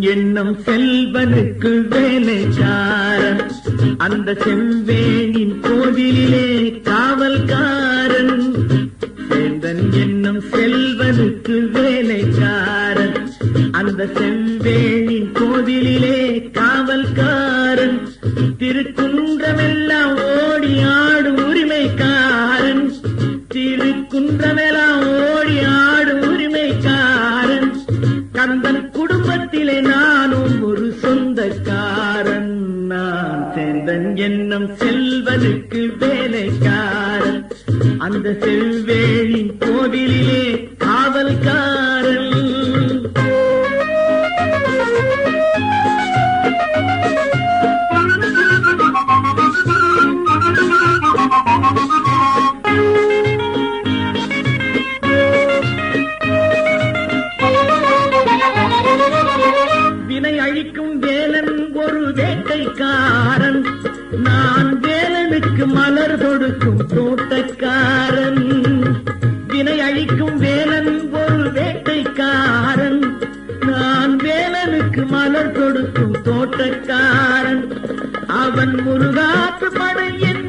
என்னும் செல்வனுக்கு வேலைக்காரன் அந்த செம்பேனின் கோவிலே காவல்காரன். வேந்தன் என்னும் செல்வனுக்கு வேலைக்காரன் அந்த செம்பேனின் கோவிலே காவல்காரன். திருக்குன்றமெல்லாம் ஓடி ஆடும் உரிமைக்காரன். திருக்குன்றமெல்லாம் ஓடி ஆடும் உரிமைக்காரன். கந்தன் குடும்ப குடும்பத்திலே நானும் ஒரு சொந்தக்காரன். நான் சேந்தன் என்னும் செல்வனுக்கு வேலைக்காரன். அந்த செவ்வேளின் கோவிலிலே வினை வேலன் ஒரு வேட்டைக்காரன். நான் வேலனுக்கு மலர் தொடுக்கும் தோட்டக்காரன். வினை அழிக்கும் வேலன் ஒரு வேட்டைக்காரன். நான் வேலனுக்கு மலர் தொடுக்கும் தோட்டக்காரன். அவன் முருகாற்று படையின்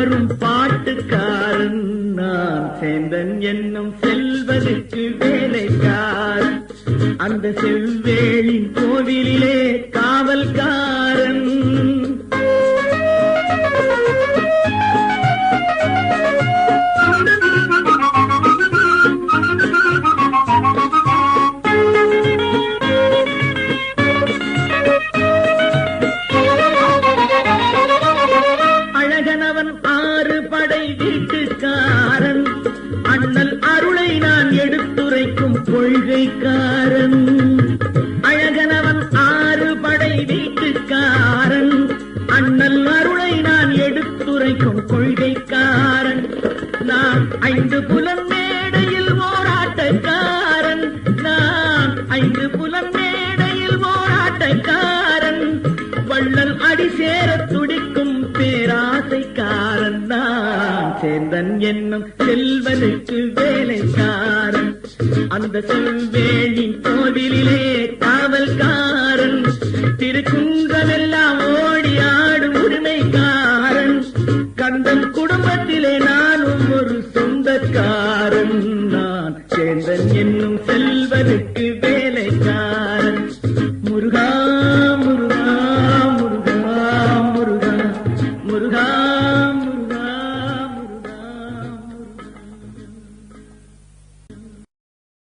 வரும் பாட்டுக்காரன் நான் சேந்தன் என்னும் செல்வதற்கு வேலைக்காரன். அந்த செவ்வேளின் கோவிலிலே காவல்காரன் அழகனவன் ஆறு படை வீட்டுக்காரன். அண்ணல் அருளை நான் எடுத்துரைக்கும் கொள்கைக்காரன். அழகனவன் ஆறு படை வீட்டுக்காரன். அண்ணல் அருளை நான் எடுத்துரைக்கும் கொள்கைக்காரன். நான் ஐந்து புலன் மேடையில் போராட்டக்காரன். நான் ஐந்து புலன் மேடையில் போராட்டக்காரன். வள்ளல் அடி சேர துடிக்கும் பேராசைக்காரன் தான். சேந்தன் என்னும் செல்வனுக்கு வேலைக்காரன். அந்த செவ்வேளின் கோவிலே காவல்காரன். திருக்குன்றமெல்லாம் ஓடி ஆடும் உரிமைக்காரன். கந்தன் குடும்பத்திலே நானும் ஒரு சொந்தக்காரன். I'm.